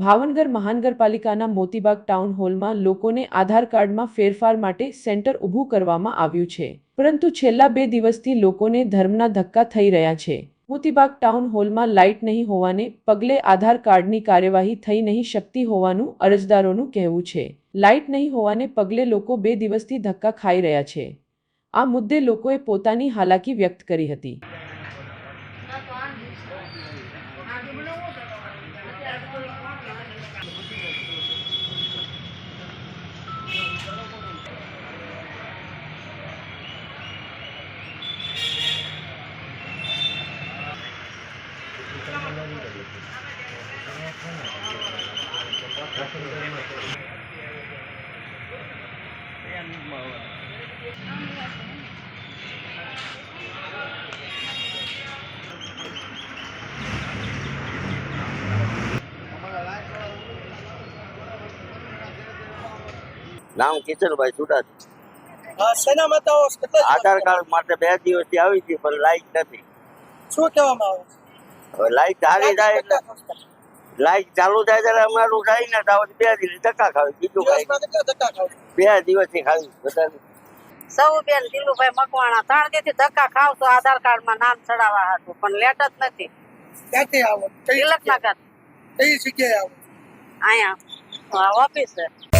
ભાવનગર મહાનગરપાલિકાના મોતીબાગ ટાઉન હોલમાં લોકોને આધાર કાર્ડમાં ફેરફાર માટે સેન્ટર ઊભું કરવામાં આવ્યું છે. પરંતુ છેલ્લા બે દિવસથી લોકોને ધર્મના ધક્કા થઈ રહ્યા છે. મોતીબાગ ટાઉન હોલમાં લાઇટ નહીં હોવાને પગલે આધાર કાર્ડની કાર્યવાહી થઈ નહીં શકતી હોવાનું અરજદારોનું કહેવું છે. લાઇટ નહીં હોવાને પગલે લોકો બે દિવસથી ધક્કા ખાઈ રહ્યા છે. આ મુદ્દે લોકોએ પોતાની હાલાકી વ્યક્ત કરી હતી. નામ કિશનભાઈ સુડા માટે આવો આધાર કાર્ડ માટે બે દિવસથી આવી હતી પણ લાઈટ નથી. શું કહેવામાં આવે લાઈટ આવી જાય એટલે લાઈટ ચાલુ થાય ત્યારે અમારું થાય ને તો બે દિવસ ધક્કા ખાવી બીજું કઈ બે દિવસ ધક્કા ખાવ. બધા સૌ બેન દિલુભાઈ મકવાણા ત્રણ દિવસ ધક્કા ખાવ તો આધાર કાર્ડમાં નામ ચડાવવા હતું પણ લેટ જ નથી. ક્યાંથી આવો? કઈ જગ્યાએ? તિલકનગર કઈ જગ્યાએ આવો? અહીંયા ઓફિસ. છે